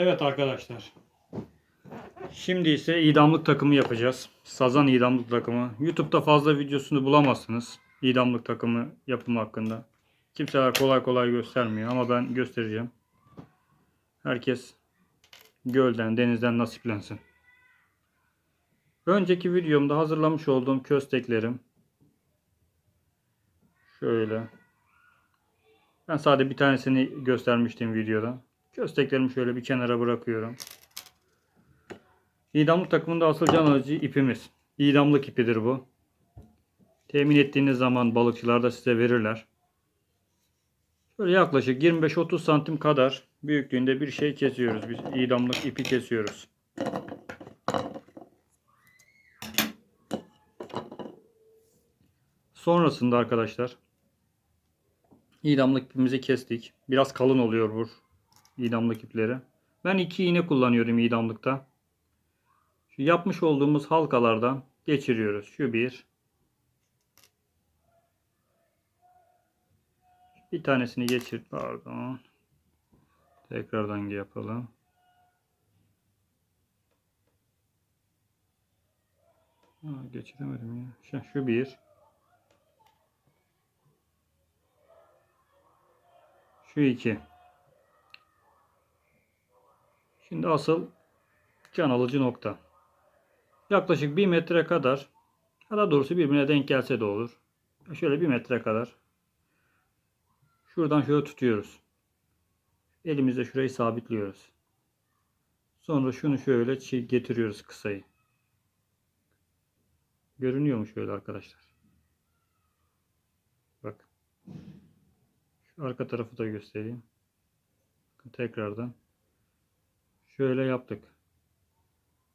Evet arkadaşlar. Şimdi ise idamlık takımı yapacağız. Sazan idamlık takımı. YouTube'da fazla videosunu bulamazsınız. İdamlık takımı yapımı hakkında. Kimseler kolay kolay göstermiyor ama ben göstereceğim. Herkes gölden, denizden nasiplensin. Önceki videomda hazırlamış olduğum kösteklerim. Şöyle. Ben sadece bir tanesini göstermiştim videoda. Kösteklerimi şöyle bir kenara bırakıyorum. İdamlık takımında asıl can alıcı ipimiz. İdamlık ipidir bu. Temin ettiğiniz zaman balıkçılar da size verirler. Şöyle yaklaşık 25-30 santim kadar büyüklüğünde bir şey kesiyoruz. Biz idamlık ipi kesiyoruz. Sonrasında arkadaşlar idamlık ipimizi kestik. Biraz kalın oluyor bu idamlık ipleri. Ben iki iğne kullanıyorum idamlıkta. Şu yapmış olduğumuz halkalardan geçiriyoruz. Şu bir. Bir tanesini geçir. Pardon. Tekrardan yapalım. Ha, geçiremedim ya. Şu, şu bir. Şu iki. Şimdi asıl can alıcı nokta. Yaklaşık bir metre kadar daha doğrusu birbirine denk gelse de olur. Şöyle bir metre kadar. Şuradan şöyle tutuyoruz. Elimizle şurayı sabitliyoruz. Sonra şunu şöyle getiriyoruz kısayı. Görünüyor mu şöyle arkadaşlar? Bak. Şu arka tarafı da göstereyim. Tekrardan. Şöyle yaptık.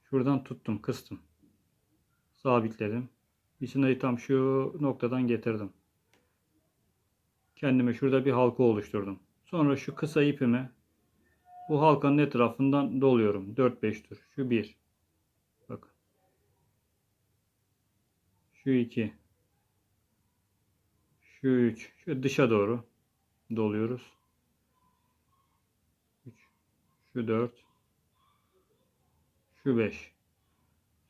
Şuradan tuttum, kıstım. Sabitledim. İsinayı tam şu noktadan getirdim. Kendime şurada bir halka oluşturdum. Sonra şu kısa ipimi bu halkanın etrafından doluyorum. 4-5 tur. Şu 1. Bakın. Şu 2. Şu 3. Şu dışa doğru doluyoruz. 3. Şu 4. Şu 5.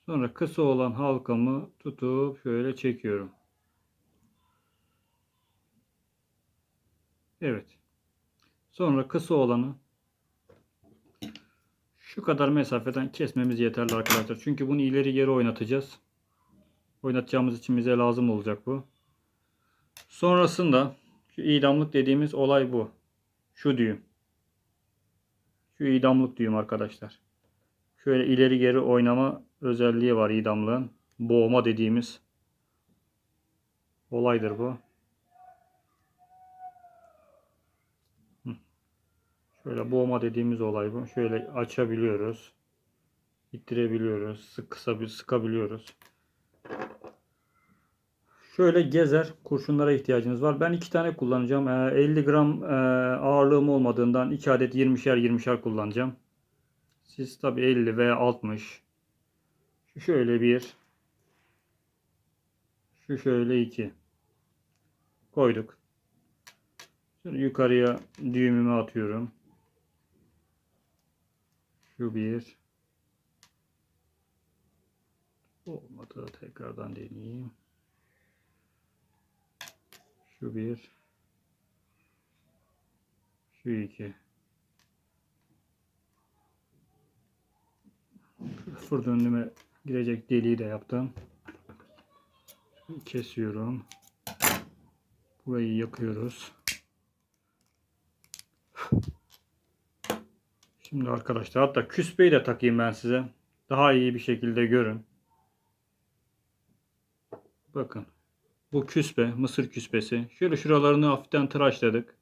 Sonra kısa olan halkamı tutup şöyle çekiyorum. Evet. Sonra kısa olanı şu kadar mesafeden kesmemiz yeterli arkadaşlar. Çünkü bunu ileri geri oynatacağız. Oynatacağımız için bize lazım olacak bu. Sonrasında şu idamlık dediğimiz olay bu. Şu düğüm. Şu idamlık düğüm arkadaşlar. Şöyle ileri geri oynama özelliği var idamlığın. Boğma dediğimiz olaydır bu. Şöyle boğma dediğimiz olay bu. Şöyle açabiliyoruz. İttirebiliyoruz. Sık kısa sıkabiliyoruz. Şöyle gezer kurşunlara ihtiyacınız var. Ben iki tane kullanacağım. Ee, 50 gram e, ağırlığım olmadığından 2 adet 20'şer 20'şer kullanacağım. Siz tabi 50 veya 60. Şu şöyle 1. Şu şöyle 2. Koyduk. Şimdi yukarıya düğümümü atıyorum. Şu 1. Olmadı. Tekrardan deneyeyim. Şu 1. Şu 2. sıfır dönüme girecek deliği de yaptım. Kesiyorum. Burayı yakıyoruz. Şimdi arkadaşlar hatta küspeyi de takayım ben size. Daha iyi bir şekilde görün. Bakın. Bu küspe, mısır küspesi. Şöyle şuralarını hafiften tıraşladık.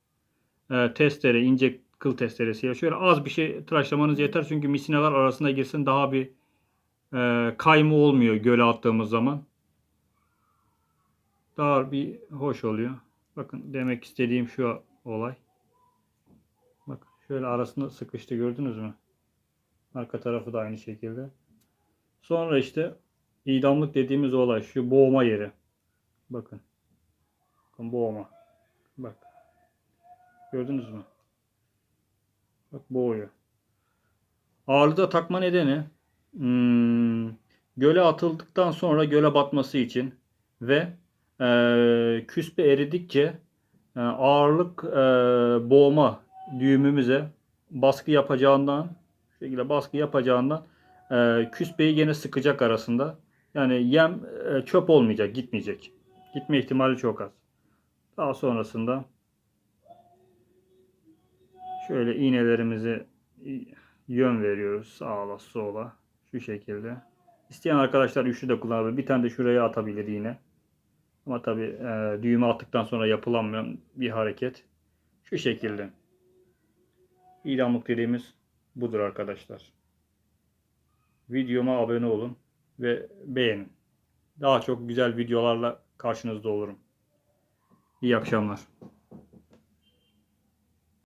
Ee, testere, ince kıl testeresiyle şöyle az bir şey tıraşlamanız yeter. Çünkü misineler arasına girsin daha bir e, kayma olmuyor göle attığımız zaman. Daha bir hoş oluyor. Bakın demek istediğim şu olay. Bak şöyle arasında sıkıştı gördünüz mü? Arka tarafı da aynı şekilde. Sonra işte idamlık dediğimiz olay şu boğma yeri. Bakın. Bakın boğma. Bak. Gördünüz mü? Bak boğuyor. Ağırlığı takma nedeni hmm, göle atıldıktan sonra göle batması için ve e, küspe eridikçe e, ağırlık e, boğma düğümümüze baskı yapacağından şekilde baskı yapacağından e, küspeyi gene sıkacak arasında. Yani yem e, çöp olmayacak, gitmeyecek. Gitme ihtimali çok az. Daha sonrasında şöyle iğnelerimizi yön veriyoruz sağa sola şu şekilde. İsteyen arkadaşlar üçlü de kullanabilir. Bir tane de şuraya atabilir yine. Ama tabi e, düğme attıktan sonra yapılanmayan bir hareket. Şu şekilde. İdamlık dediğimiz budur arkadaşlar. Videoma abone olun ve beğenin. Daha çok güzel videolarla karşınızda olurum. İyi akşamlar.